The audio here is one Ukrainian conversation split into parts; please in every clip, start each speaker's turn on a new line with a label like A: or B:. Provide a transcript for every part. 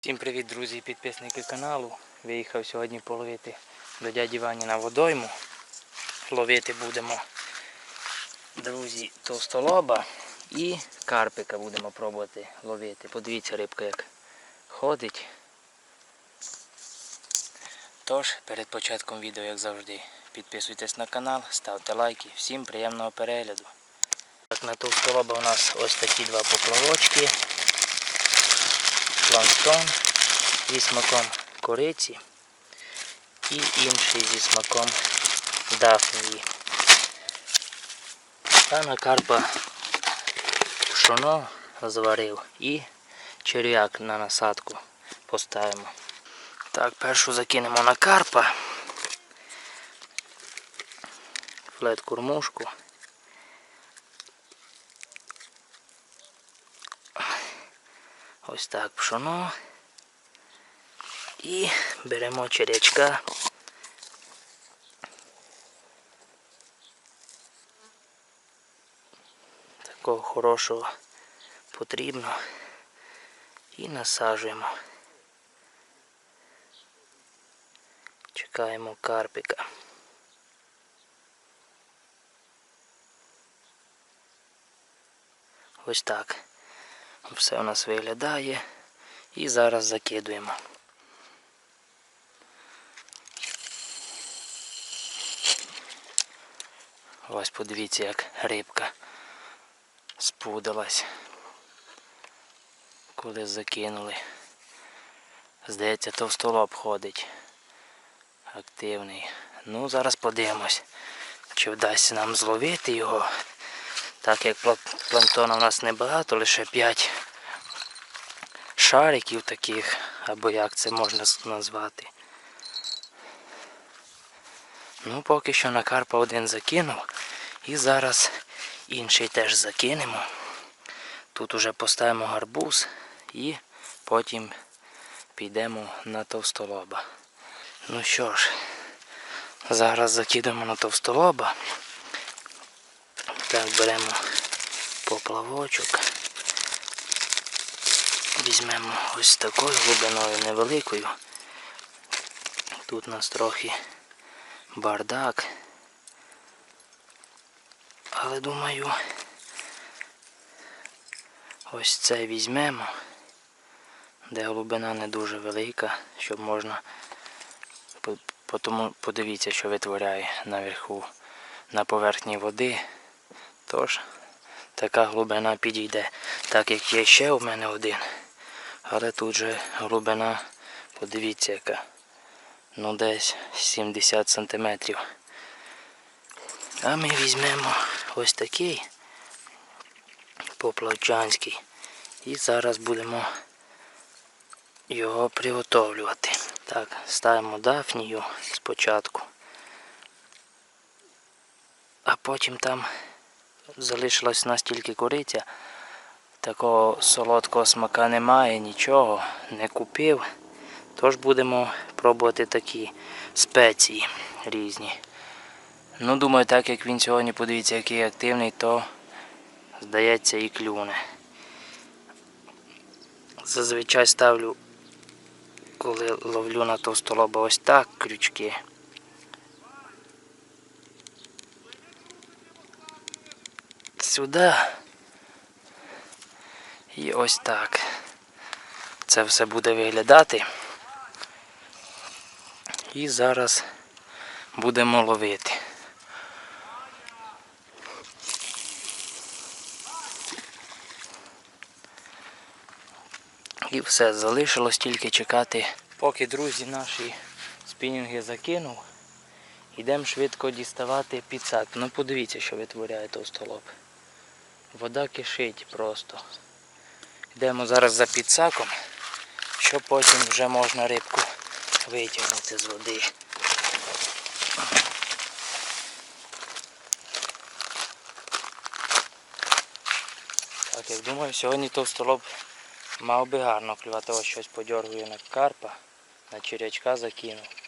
A: Всім привіт, друзі і підписники каналу. Виїхав сьогодні половити до дяді Вані на водойму. Ловити будемо, друзі, товстолоба і карпика будемо пробувати ловити. Подивіться рибка як ходить. Тож, перед початком відео, як завжди, підписуйтесь на канал, ставте лайки. Всім приємного перегляду. Так, на товстолоба у нас ось такі два поплавочки планктон зі смаком кориці і інший зі смаком дафнії. А на карпа пшоно зварив і черв'як на насадку поставимо. Так, першу закинемо на карпа. Флет кормушку. Ось так пшоно. І беремо черячка. Такого хорошого потрібно. І насаджуємо. Чекаємо карпика. Ось так. Все у нас виглядає. І зараз закидуємо. Ось подивіться, як рибка спудилась. Коли закинули. Здається, товстолоб ходить. Активний. Ну, зараз подивимось, чи вдасться нам зловити його. Так як пла- планктона у нас небагато, лише 5 шариків таких, або як це можна назвати. Ну, поки що на карпа один закинув. І зараз інший теж закинемо. Тут уже поставимо гарбуз і потім підемо на товстолоба. Ну що ж, зараз закидемо на товстолоба. Так, беремо поплавочок. Візьмемо ось такою глибиною невеликою. Тут у нас трохи бардак. Але думаю, ось це візьмемо, де глибина не дуже велика, щоб можна по- по подивіться, що витворяє наверху на поверхні води. Тож така глибина підійде. Так як є ще у мене один. Але тут же глибина, подивіться яка. Ну десь 70 сантиметрів. А ми візьмемо ось такий поплавчанський. І зараз будемо його приготовлювати. Так, ставимо дафнію спочатку. А потім там залишилась у нас тільки кориця. Такого солодкого смака немає, нічого, не купив. Тож будемо пробувати такі спеції різні. Ну, думаю, так як він сьогодні, подивіться, який активний, то здається і клюне. Зазвичай ставлю, коли ловлю на товстолоба ось так крючки. Сюди. І ось так. Це все буде виглядати. І зараз будемо ловити. І все, залишилось тільки чекати, поки друзі наші спінінги закинув. Йдемо швидко діставати підсак. Ну подивіться, що витворяє товстолоб. Вода кишить просто. Йдемо зараз за підсаком, щоб потім вже можна рибку витягнути з води. Так, як думаю, сьогодні товстолоб мав би гарно клювати. Ось щось подьоргує на карпа, на черячка закинув.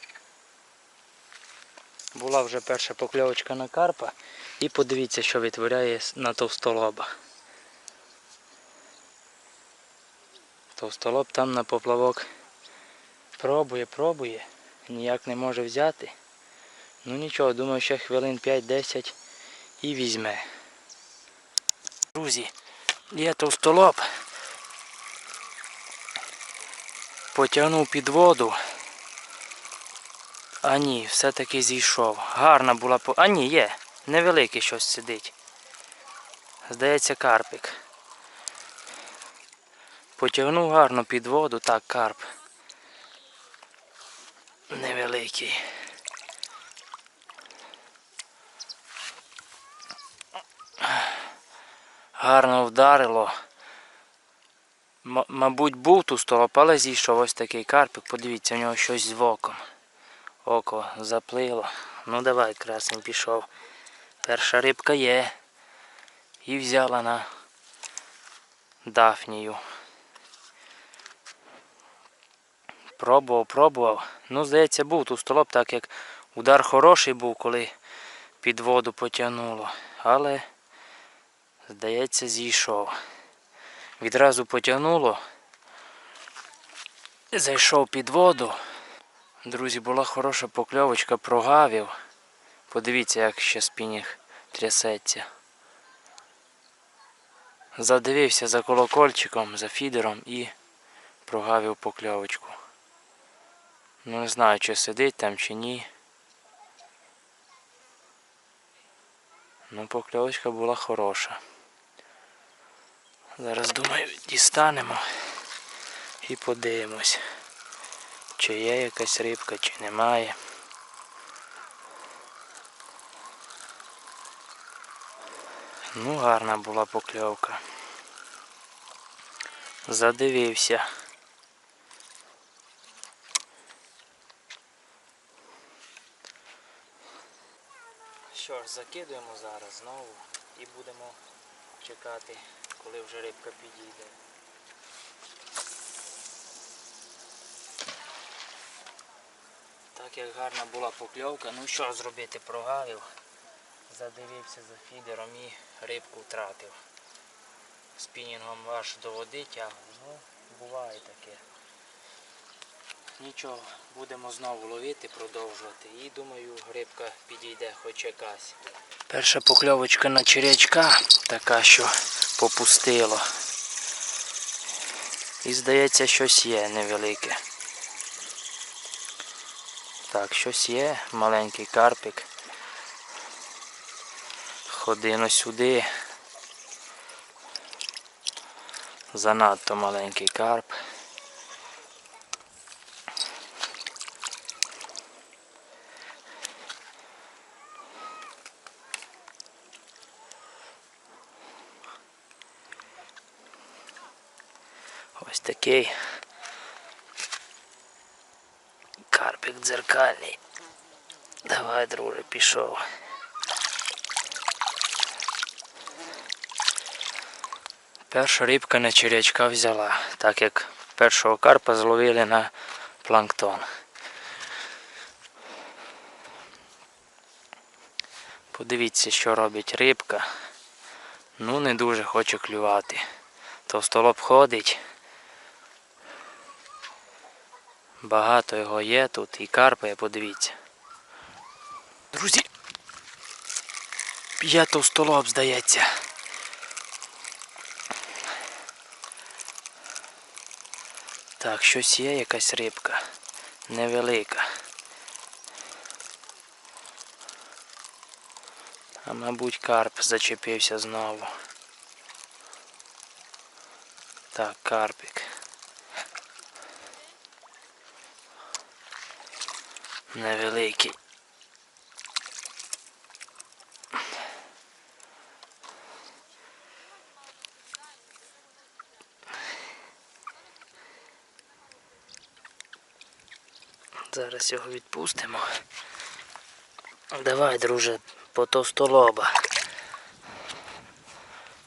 A: Була вже перша покльовочка на карпа і подивіться, що витворяє на товстолоба. Товстолоб там на поплавок пробує, пробує, ніяк не може взяти. Ну нічого, думаю, ще хвилин 5-10 і візьме. Друзі, є товстолоб. Потягнув під воду. А ні, все-таки зійшов. Гарна була по. А ні, є. Невеликий щось сидить. Здається, карпик. Потягнув гарно під воду, так, карп. Невеликий. Гарно вдарило. М- мабуть, був ту столоп, але зійшов ось такий карпик. Подивіться, у нього щось з оком. Око заплило. Ну давай, красень пішов. Перша рибка є. І взяла на дафнію. Пробував, пробував. Ну, здається, був тут столоп, так як удар хороший був, коли під воду потягнуло. Але, здається, зійшов. Відразу потягнуло. Зайшов під воду. Друзі, була хороша покльовочка, прогавів. Подивіться, як ще спінінг трясеться. Задивився за колокольчиком, за фідером і прогавив покльовочку. Ну не знаю, чи сидить там, чи ні. Ну, покльовочка була хороша. Зараз думаю, дістанемо і подивимось, чи є якась рибка, чи немає. Ну, гарна була покльовка. Задивився. Що ж, закидуємо зараз знову і будемо чекати, коли вже рибка підійде. Так як гарна була покльовка, ну що зробити, прогавив, задивився за фідером і рибку втратив. Спінінгом аж до води тягнув, ну буває таке. Нічого, будемо знову ловити, продовжувати. І думаю, рибка підійде хоч якась. Перша покльовочка на черячка, така, що попустило. І здається, щось є невелике. Так, щось є, маленький карпик. Ходино сюди. Занадто маленький карп. Ось такий карпик дзеркальний. Давай, друже, пішов. Перша рибка на черячка взяла, так як першого карпа зловили на планктон. Подивіться, що робить рибка. Ну, не дуже хоче клювати. Товстолоб ходить. Багато його є тут і карпає, подивіться. Друзі, є товстолоб, здається. Так, щось є якась рибка. Невелика. А мабуть карп зачепився знову. Так, карпик. Невеликий. Зараз його відпустимо. Давай, друже, по товстолоба.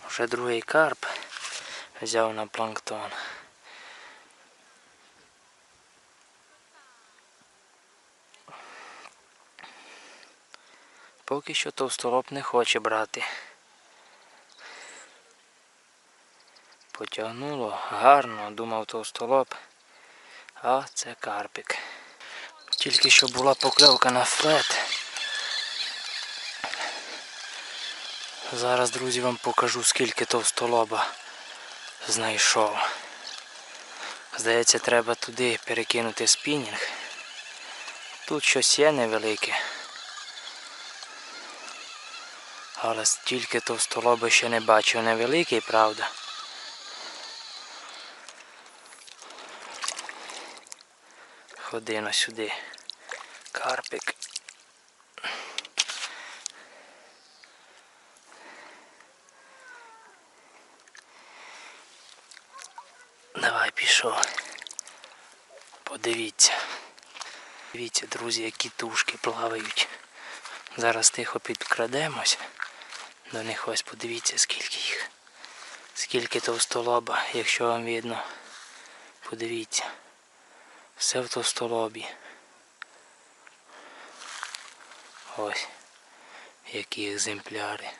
A: Вже другий карп взяв на планктон. Поки що товстолоб не хоче брати. Потягнуло гарно, думав товстолоб. А це карпик. Тільки що була покльовка на флет. Зараз, друзі, вам покажу, скільки товстолоба знайшов. Здається, треба туди перекинути спінінг. Тут щось є невелике. Але стільки товстолоба ще не бачив. Невеликий, правда. Ходино сюди. Карпик. Давай пішов. Подивіться. Дивіться, друзі, які тушки плавають. Зараз тихо підкрадемось. До них ось подивіться, скільки їх. Скільки товстолоба, якщо вам видно. Подивіться. Все в товстолобі. Ось. Які екземпляри.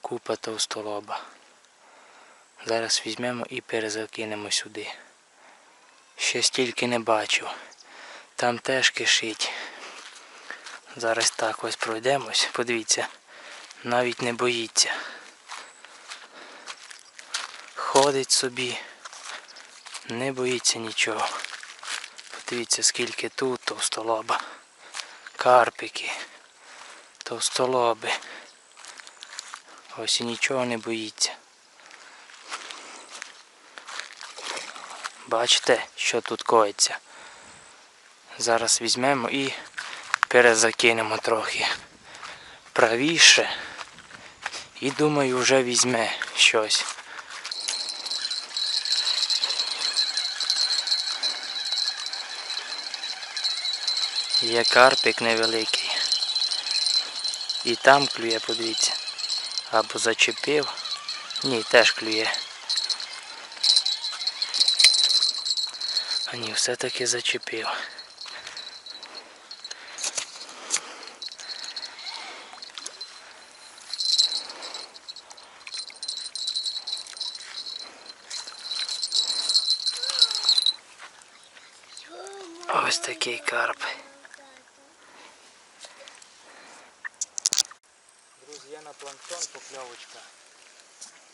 A: Купа товстолоба. Зараз візьмемо і перезакинемо сюди. Ще стільки не бачу. Там теж кишить. Зараз так ось пройдемось. Подивіться, навіть не боїться. Ходить собі, не боїться нічого. Подивіться, скільки тут товстолоба. Карпики, товстолоби. Ось і нічого не боїться. Бачите, що тут коїться. Зараз візьмемо і перезакинемо трохи правіше. І думаю, вже візьме щось. Є карпик невеликий. І там клює, подивіться. Або зачепив. Ні, теж клює. А ні, все-таки зачепив. Такий карп. Друзі, є на планктон покльовочка.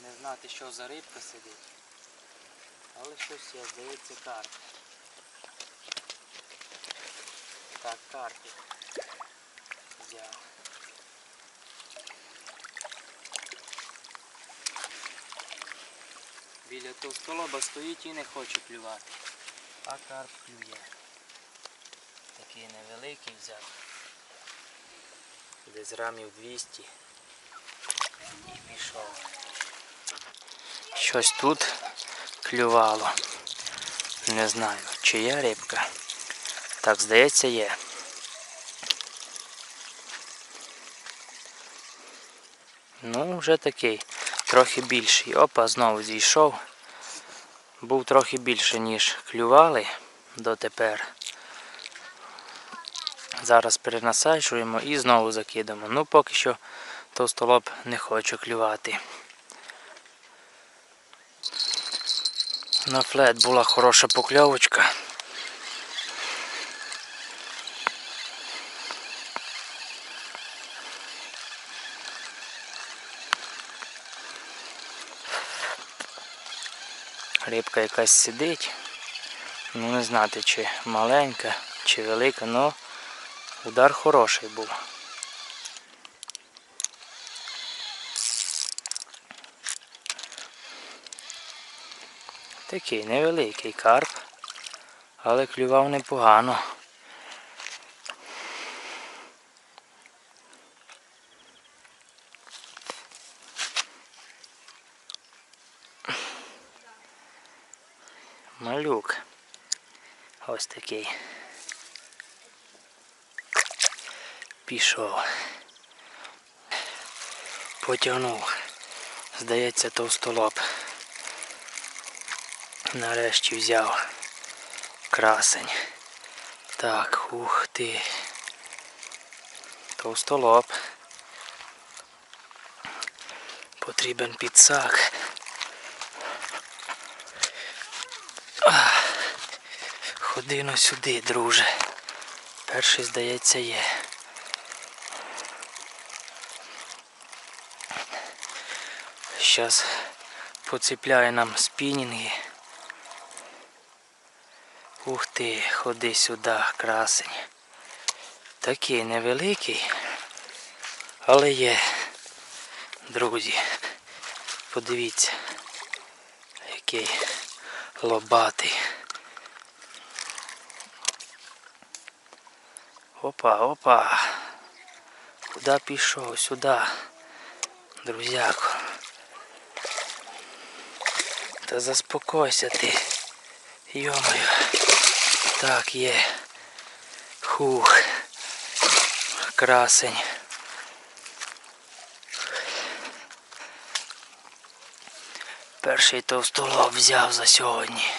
A: Не знати, що за рибка сидить. Але щось є, здається, карп. Так, карпик. Взяв. Біля товстолоба стоїть і не хоче клювати. А карп клює. Такий невеликий взяв. Десь грамів 200. І пішов. Щось тут клювало. Не знаю, чи є рибка. Так, здається, є. Ну, вже такий, трохи більший. Опа, знову зійшов. Був трохи більше, ніж клювали дотепер. Зараз перенасаджуємо і знову закидаємо. Ну, поки що товстолоб не хочу клювати. На флет була хороша покльовочка. Рибка якась сидить. Ну не знати чи маленька, чи велика, але удар хороший був. Такий невеликий карп, але клював непогано. Малюк. Ось такий. Пішов. Потягнув. Здається, товстолоб. Нарешті взяв красень. Так, ух ти. Товстолоб. Потрібен підсак. Ходи но сюди, друже. Перший, здається, є. Щас поціпляє нам спінінги. Ух ти, ходи сюди, красень. Такий невеликий, але є. Друзі, подивіться, який лобатий. Опа, опа. Куда пішов? Сюди. Друзяко. Та заспокойся ти. Йомаю. Так, є. Хух. Красень. Перший товстолоб взяв за сьогодні.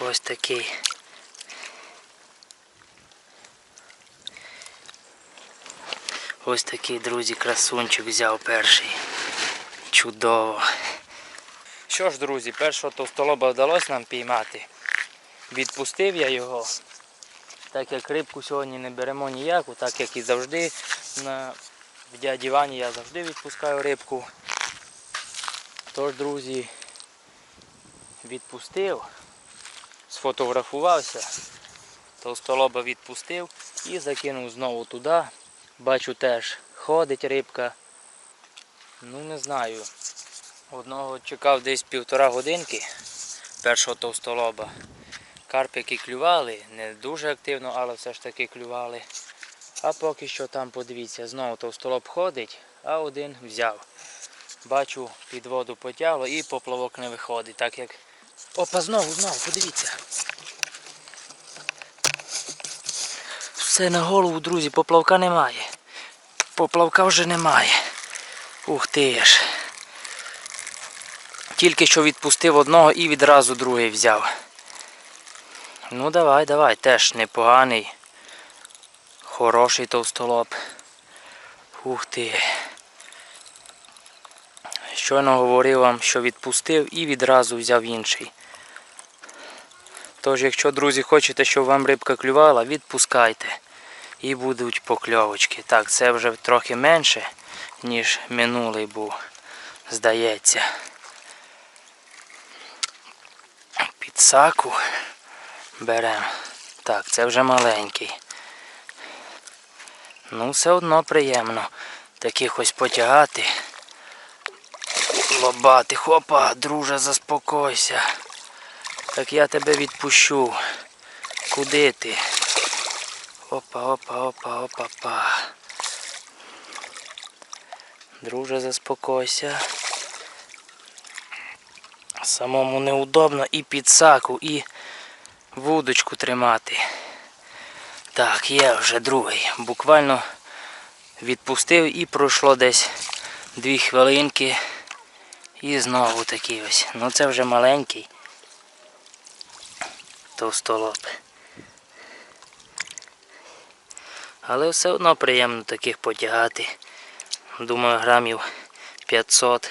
A: Ось такий. Ось такий, друзі, красунчик взяв перший. Чудово. Що ж, друзі, першого товстолоба вдалося нам піймати. Відпустив я його. Так як рибку сьогодні не беремо ніяку, так як і завжди на в дяді Вані я завжди відпускаю рибку. Тож, друзі, відпустив, сфотографувався, товстолоба відпустив і закинув знову туди. Бачу теж ходить рибка. Ну не знаю. Одного чекав десь півтора годинки першого товстолоба. Карпики клювали, не дуже активно, але все ж таки клювали. А поки що там, подивіться, знову товстолоб ходить, а один взяв. Бачу, під воду потягло і поплавок не виходить, так як... Опа, знову, знову, подивіться. Все на голову, друзі, поплавка немає. Поплавка вже немає. Ух ти ж. Тільки що відпустив одного і відразу другий взяв. Ну давай, давай, теж непоганий. Хороший товстолоб. Ух ти. Щойно говорив вам, що відпустив і відразу взяв інший. Тож, якщо, друзі, хочете, щоб вам рибка клювала, відпускайте. І будуть покльовочки. Так, це вже трохи менше, ніж минулий був, здається. Підсаку беремо. Так, це вже маленький. Ну, все одно приємно таких ось потягати. Лобати, хопа, друже, заспокойся. Так я тебе відпущу. Куди ти? Опа, опа, опа, опа, па. Друже, заспокойся. Самому неудобно і підсаку, і вудочку тримати. Так, є вже другий. Буквально відпустив і пройшло десь дві хвилинки. І знову такий ось. Ну це вже маленький. Товстолоб. Але все одно приємно таких потягати. Думаю, грамів 500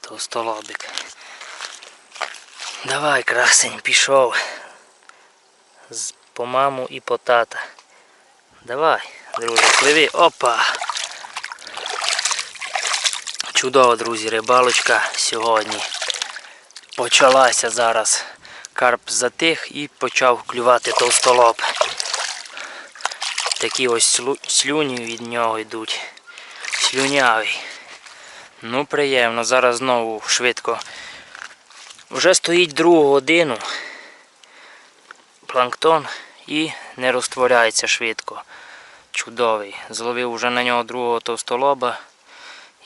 A: товстолобик. Давай, красень, пішов. По маму і по тата. Давай, друзі, пливи. Опа! Чудова, друзі, рибалочка сьогодні. Почалася зараз. Карп затих і почав клювати товстолоб. Такі ось слюні від нього йдуть. Слюнявий. Ну, приємно. Зараз знову швидко. Вже стоїть другу годину. Планктон і не розтворяється швидко. Чудовий. Зловив вже на нього другого товстолоба.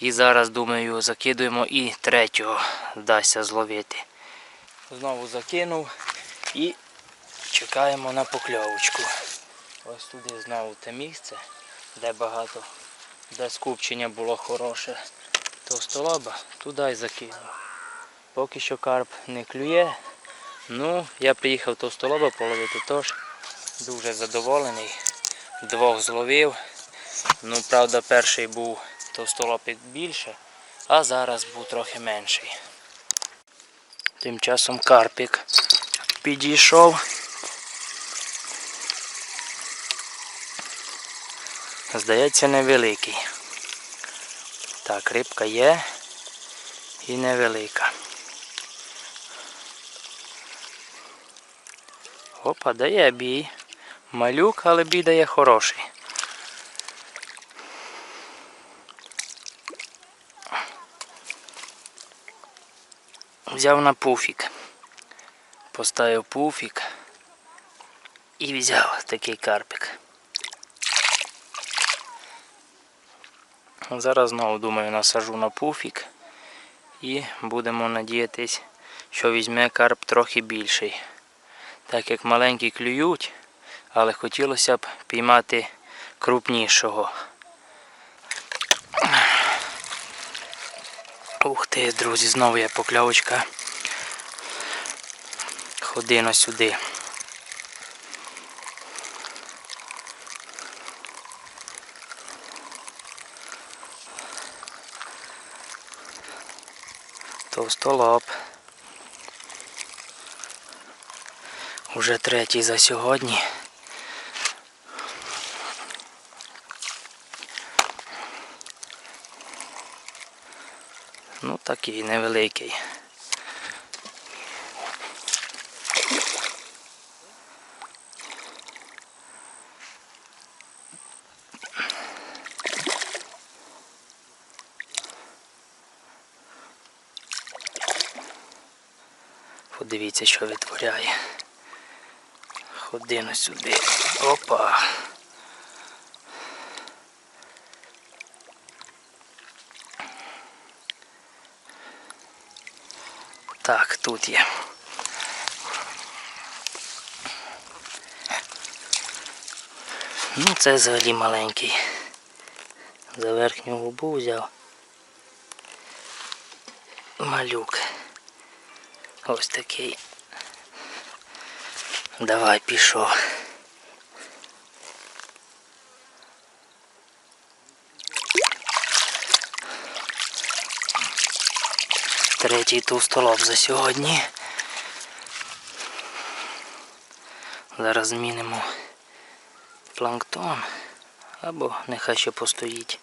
A: І зараз, думаю, закидуємо і третього вдасться зловити. Знову закинув і чекаємо на покльовочку. Ось туди знову те місце, де багато, де скупчення було хороше товстолоба, туди й закинув. Поки що карп не клює, Ну, я приїхав товстолоба половити тож. Дуже задоволений. Двох зловив. Ну, правда, перший був товстолопик більше, а зараз був трохи менший. Тим часом карпік підійшов. Здається, невеликий. Так, рибка є і невелика. Опа, дає бій. Малюк, але бій дає хороший. Взяв на пуфік. Поставив пуфік і взяв такий карпик. Зараз знову думаю насажу на пуфік і будемо надіятись, що візьме карп трохи більший. Так як маленькі клюють, але хотілося б піймати крупнішого. Ух ти, друзі, знову є покльовочка. Ходи на сюди. Товстолоб. Уже третій за сьогодні. Ну такий невеликий. Подивіться, що витворяє. Ходину сюди. Опа. Так, тут є. Ну, це взагалі маленький. За верхню губу взяв. Малюк. Ось такий. Давай пішов. Третій товстолоб за сьогодні. Зараз змінимо планктон або нехай ще постоїть.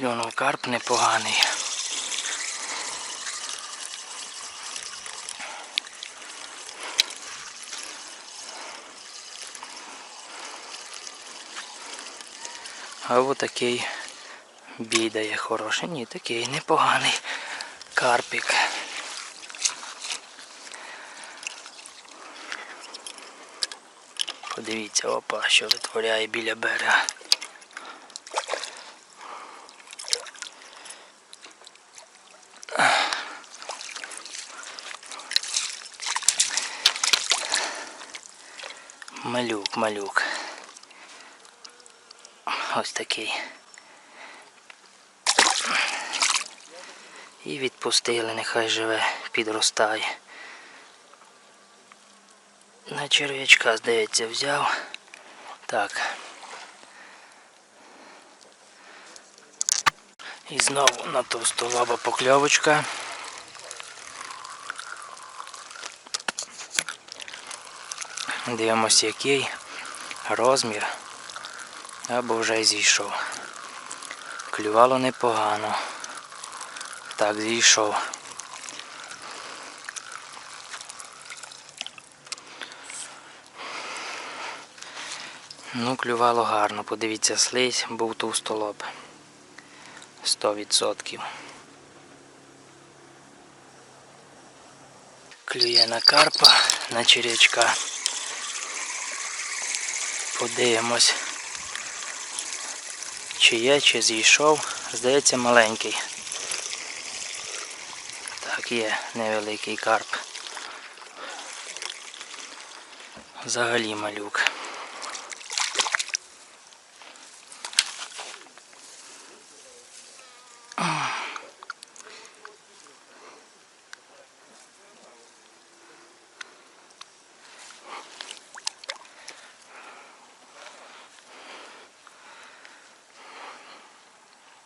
A: Клюнув карп непоганий. А отакий бій дає хороший. Ні, такий непоганий карпік. Подивіться, опа, що витворяє біля берега. Малюк, малюк. Ось такий. І відпустили, нехай живе, підростає. На черв'ячка, здається, взяв. Так. І знову на товстолоба покльовочка. Дивимося який розмір. Або вже зійшов. Клювало непогано. Так, зійшов. Ну, клювало гарно, подивіться, слизь, був товстолоб. 100%. Клює на карпа, на черячка. Подивимось. Чи є, чи зійшов. Здається, маленький. Так, є невеликий карп. Взагалі малюк.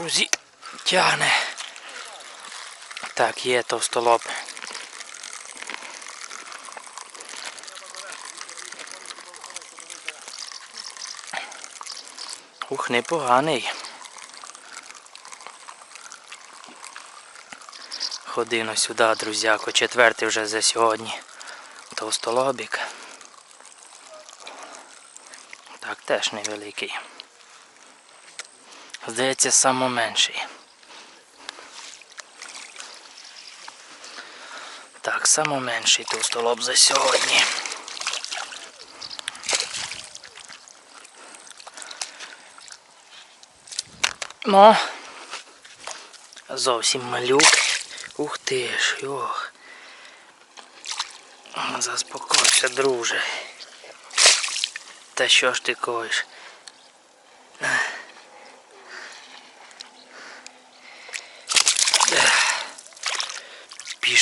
A: Друзі, тягне. Так, є товстолоб. Ух, непоганий. Ходино сюди, друзяко, четвертий вже за сьогодні. Товстолобік. Так, теж невеликий. Здається, самоменший. Так, самоменший товстолоб за сьогодні. Ну, зовсім малюк. Ух ти ж, йох. Заспокойся, друже. Та що ж ти коїш?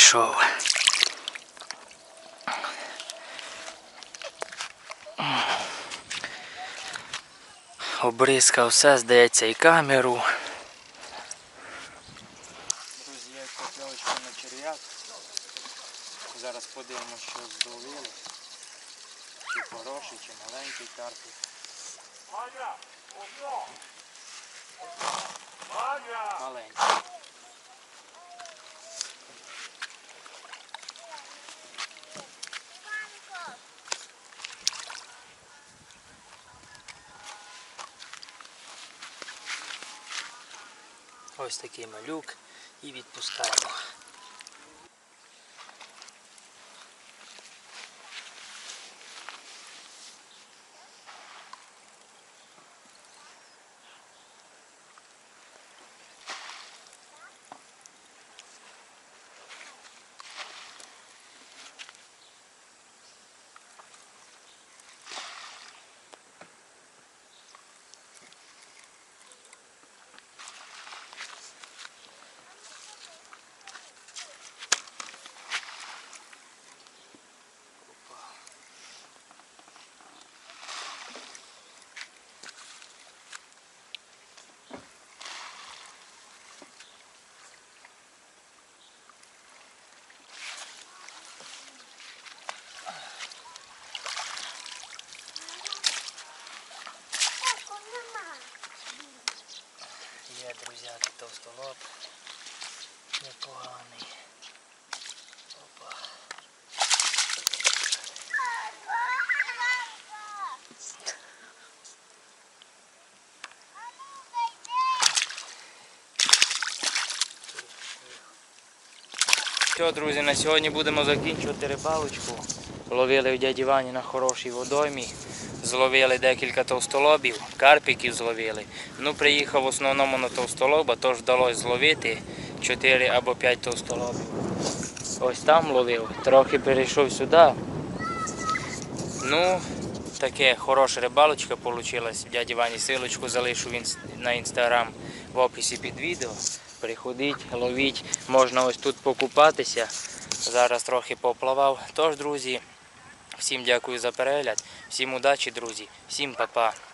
A: Пішов. Обрізкав все, здається, і камеру. Друзі, я покльовочку на черв'як. Зараз подивимося, що здолили. Чи хороший, чи маленький карпик. Маленький. Ось такий малюк і відпускаємо. Є, друзяки, товстолоб. Непоганий. Опа. Що, друзі, на сьогодні будемо закінчувати рибалочку. Ловили у дяді Вані на хорошій водоймі. Зловили декілька товстолобів, карпіків зловили. Ну, приїхав в основному на товстолоба, тож вдалося зловити 4 або 5 товстолобів. Ось там ловив, трохи перейшов сюди. Ну, таке хороша рибалочка вийшла. Дяді Вані силочку залишу в на інстаграм в описі під відео. Приходіть, ловіть, можна ось тут покупатися. Зараз трохи поплавав. Тож, друзі, всім дякую за перегляд, всім удачі, друзі, всім па-па.